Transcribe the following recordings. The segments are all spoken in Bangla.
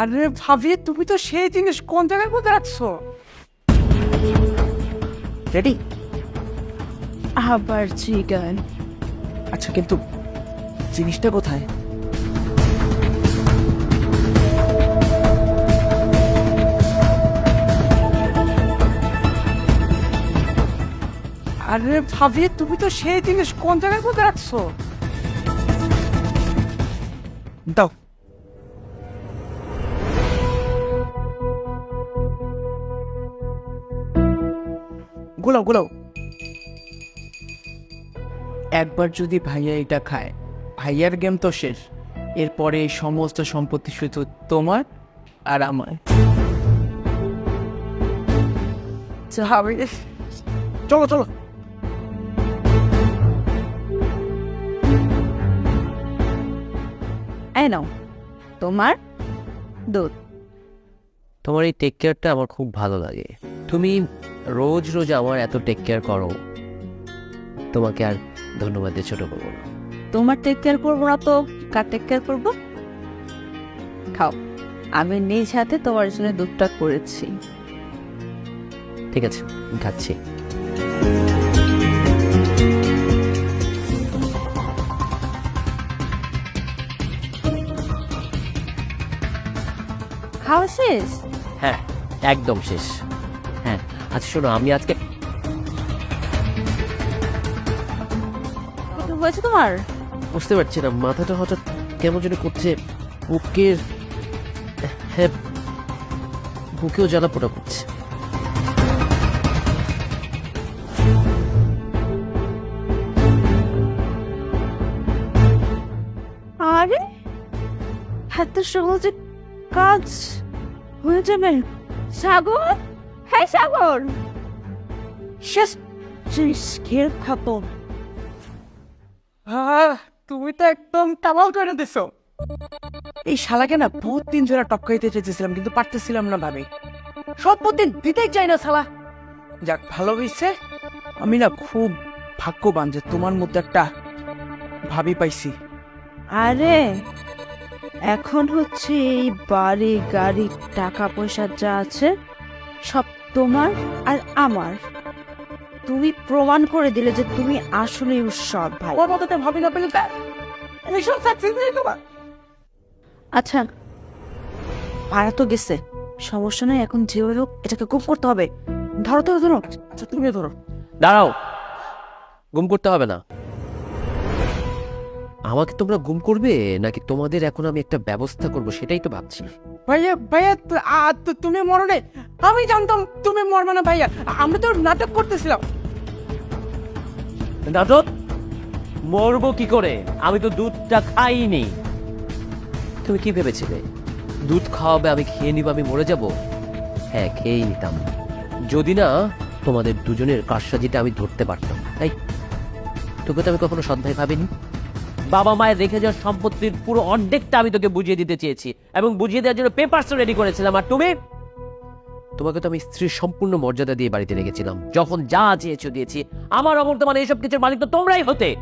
আরে ভাবি তুমি তো সেই জিনিস কোন জায়গায় কোথায় রাখছো? রেডি? আবার চিকেন আচ্ছা কিন্তু জিনিসটা কোথায়? আরে ভাবি তুমি তো সেই জিনিস কোন জায়গায় কোথায় রাখছো? দাও। গোলাও গোলাও। একবার যদি ভাইয়া এটা খায় ভাইয়ার গেম তো শেষ। এরপরে এই সমস্ত সম্পত্তি শুধু তোমার আর আমার। চলো চলো। এই নাও তোমার? দুধ। তোমার এই টেক কেয়ারটা আমার খুব ভালো লাগে। তুমি রোজ রোজ আমার এত টেক কেয়ার করো। তোমাকে আর ধন্যবাদ দিয়ে ছোট করব না। তোমার টেক কেয়ার করব না তো? কার টেক কেয়ার করব? খাও আমি নিজ হাতে তোমার জন্য দুধটা করেছি। ঠিক আছে খাচ্ছি। খাওয়া শেষ? হ্যাঁ একদম শেষ। আচ্ছা শোনো আমি আজকে হয়েছে তোমার? বুঝতে পারছি না মাথাটা হঠাৎ কেমন যেন করছে বুকের হ্যাঁ বুকেও জ্বালা পোড়া করছে। আরে এত সহজে কাজ হয়ে যাবে? সাগর? সাগর শেষ শেষ খেয়ে খাব আহ, তুমি তো একদম কামাল করে দিছো। এই শালাকে না বহুত দিন ধরে টপকাইতে চেয়েছিলাম কিন্তু পারতেছিলাম না ভাবি। সব দিন দিতেই চাই না শালা। যাক ভালো হয়েছে আমি না খুব ভাগ্যবান যে তোমার মধ্যে একটা ভাবি পাইছি। আরে এখন হচ্ছে এই বাড়ি গাড়ি টাকা পয়সা যা আছে সব তোমার আর আমার। তুমি প্রমাণ করে দিলে যে তুমি আসলে উৎসব ভাই। ওর মতো ভাবি না পেলে সাকসেস নেই তোমার আচ্ছা ভাড়া তো গেছে। সমস্যা নাই এখন যেভাবে হোক এটাকে গুম করতে হবে। ধরো তো ধরো। আচ্ছা তুমি ধরো। দাঁড়াও। গুম করতে হবে না। আমাকে তোমরা গুম করবে নাকি তোমাদের এখন আমি একটা ব্যবস্থা করব সেটাই তো ভাবছি। ভাইয়া ভাইয়া তু- আ, তু- তুমি মরো নাই। আমি জানতাম তুমি মরবে না ভাইয়া। আমরা তো নাটক করতেছিলাম। নাটক? মরবো কি করে? আমি তো দুধটা খাইনি। তুমি কি ভেবেছিলে? দুধ খাওয়াবে আমি খেয়ে নিব আমি মরে যাব? হ্যাঁ খেয়েই নিতাম। যদি না তোমাদের দুজনের কারসাজিটা আমি ধরতে পারতাম। তাই তোকে তো আমি কখনো সন্ধ্যায় ভাবিনি? বাবা মায়ের রেখে যাওয়ার সম্পত্তির পুরো অর্ধেকটা আমি তোকে বুঝিয়ে দিতে চেয়েছি এবং বুঝিয়ে দেওয়ার জন্য পেপারস রেডি করেছিলাম। আর তুমি? তোমাকে তো আমি স্ত্রীর সম্পূর্ণ মর্যাদা দিয়ে বাড়িতে রেখেছিলাম। যখন যা চেয়েছো দিয়েছি। আমার অবর্তমানে এইসব কিছুর মালিক তো তোমরাই হতে।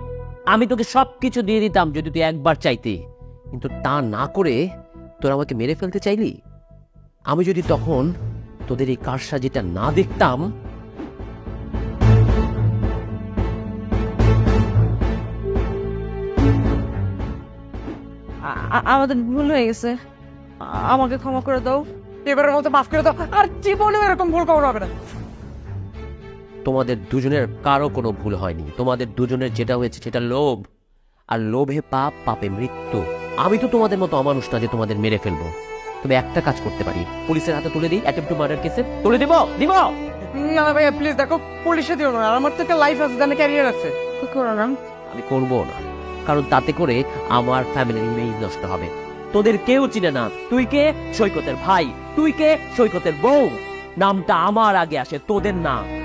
আমি তোকে সব কিছু দিয়ে দিতাম যদি তুই একবার চাইতে। কিন্তু তা না করে তোরা আমাকে মেরে ফেলতে চাইলি? আমি যদি তখন তোদের এই কারসাজিটা না দেখতাম আমাদের ভুল হয়ে গেছে। আমাকে ক্ষমা করে দাও। এবারের মতো মাফ করে দাও। আর জীবনে এরকম ভুল কখনো হবে না। তোমাদের দুজনের কারও কোনো ভুল হয়নি। তোমাদের দুজনের যেটা হয়েছে সেটা লোভ। আর লোভে পাপ পাপে মৃত্যু। আমি তো তোমাদের মতো অমানুষ না যে তোমাদের মেরে ফেলব। তবে একটা কাজ করতে পারি। পুলিশের হাতে তুলে দিই। অ্যাটেম্প টু মার্ডার কেসে তুলে দিব। দিব! না ভাইয়া প্লিজ দেখো পুলিশে দিও না। আমার তো একটা লাইফ আছে জানে ক্যারিয়ার আছে। কি করো না আমি করব না। কারণ তাতে করে আমার ফ্যামিলির ইমেজ নষ্ট হবে। তোদের কেউ চিনে না। তুই কে? সৈকতের ভাই। তুই কে? সৈকতের বউ। নামটা আমার আগে আসে, তোদের না।